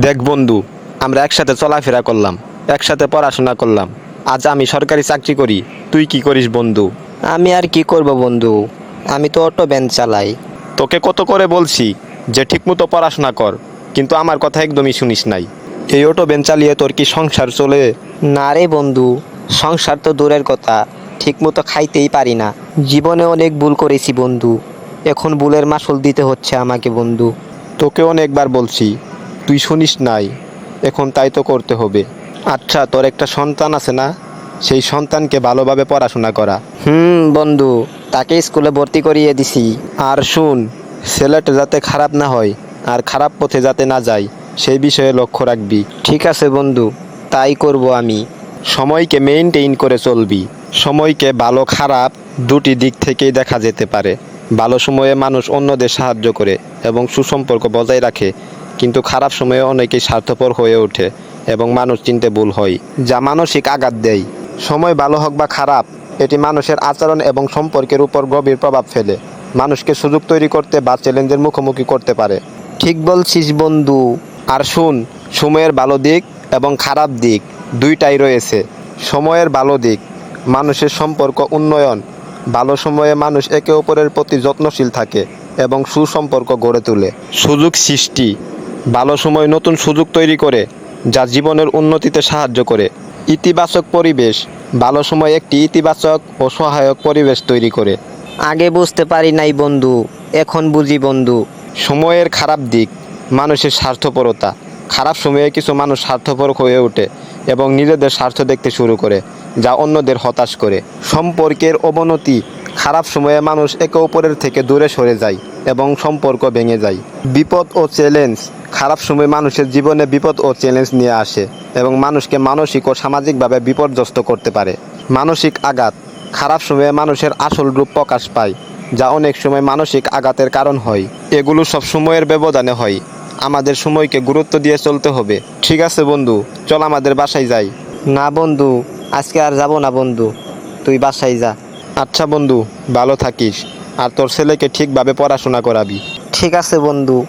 দেখ বন্ধু আমরা একসাথে চলাফেরা করলাম একসাথে পড়াশোনা করলাম। আজ আমি সরকারি চাকরি করি তুই কি করিস বন্ধু? আমি আর কি করব বন্ধু? আমি তো অটো ভ্যান চালাই। তোকে কত করে বলছি যে ঠিকমতো পড়াশোনা কর কিন্তু আমার কথা একদমই শুনিস নাই। এই অটো বেন চালিয়ে তোর কি সংসার চলে? না রে বন্ধু সংসার তো দূরের কথা ঠিকমতো খাইতেই পারি না। জীবনে অনেক ভুল করেছি বন্ধু এখন ভুলের মাসুল দিতে হচ্ছে আমাকে বন্ধু। তোকে অনেকবার বলছি তুই শুনিস নাই এখন তাই তো করতে হবে। আচ্ছা তোর একটা সন্তান আছে না? সেই সন্তানকে ভালোভাবে পড়াশোনা করা। হুম বন্ধু তাকে স্কুলে ভর্তি করিয়ে দিছি। আর শুন ছেলেটা যাতে খারাপ না হয় আর খারাপ পথে যাতে না যায় সেই বিষয়ে লক্ষ্য রাখবি। ঠিক আছে বন্ধু তাই করব আমি। সময়কে মেইনটেইন করে চলবি। সময়কে ভালো খারাপ দুটি দিক থেকেই দেখা যেতে পারে। ভালো সময়ে মানুষ অন্যদের সাহায্য করে এবং সুসম্পর্ক বজায় রাখে। কিন্তু খারাপ সময়ে অনেকেই স্বার্থপর হয়ে ওঠে এবং মানুষ চিনতে ভুল হয়, যা মানসিক আঘাত দেয়। সময় ভালো হোক বা খারাপ, এটি মানুষের আচরণ এবং সম্পর্কের উপর গভীর প্রভাব ফেলে। মানুষকে সুযোগ তৈরি করতে বা চ্যালেঞ্জের মুখোমুখি করতে পারে। ঠিক বলছিস বন্ধু। আর শুন, সময়ের ভালো দিক এবং খারাপ দিক দুইটাই রয়েছে। সময়ের ভালো দিক, মানুষের সম্পর্ক উন্নয়ন। ভালো সময়ে মানুষ একে অপরের প্রতি যত্নশীল থাকে এবং সুসম্পর্ক গড়ে তোলে। সুযোগ সৃষ্টি। ভালো সময় নতুন সুযোগ তৈরি করে যা জীবনের উন্নতিতে সাহায্য করে। ইতিবাচক পরিবেশ ভালো সময় একটি ইতিবাচক ও সহায়ক পরিবেশ তৈরি করে। আগে বুঝতে পারি নাই বন্ধু এখন বুঝি বন্ধু। সময়ের খারাপ দিক মানুষের স্বার্থপরতা। খারাপ সময়ে কিছু মানুষ স্বার্থপর হয়ে ওঠে এবং নিজেদের স্বার্থ দেখতে শুরু করে যা অন্যদের হতাশ করে। সম্পর্কের অবনতি খারাপ সময়ে মানুষ একে অপরের থেকে দূরে সরে যায়। এবং সম্পর্ক ভেঙে যায়। বিপদ ও চ্যালেঞ্জ খারাপ সময় মানুষের জীবনে বিপদ ও চ্যালেঞ্জ নিয়ে আসে এবং মানুষকে মানসিক ও সামাজিকভাবে বিপর্যস্ত করতে পারে। মানসিক আঘাত খারাপ সময়ে মানুষের আসল রূপ প্রকাশ পায় যা অনেক সময় মানসিক আঘাতের কারণ হয়। এগুলো সব সময়ের ব্যবধানে হয়। আমাদের সময়কে গুরুত্ব দিয়ে চলতে হবে। ঠিক আছে বন্ধু চল আমাদের বাসায় যাই। না বন্ধু আজকে আর যাব না বন্ধু। তুই বাসায় যা। আচ্ছা বন্ধু ভালো থাকিস। আর তোর ছেলেকে ঠিকভাবে পড়াশোনা করাবি। ঠিক আছে বন্ধু।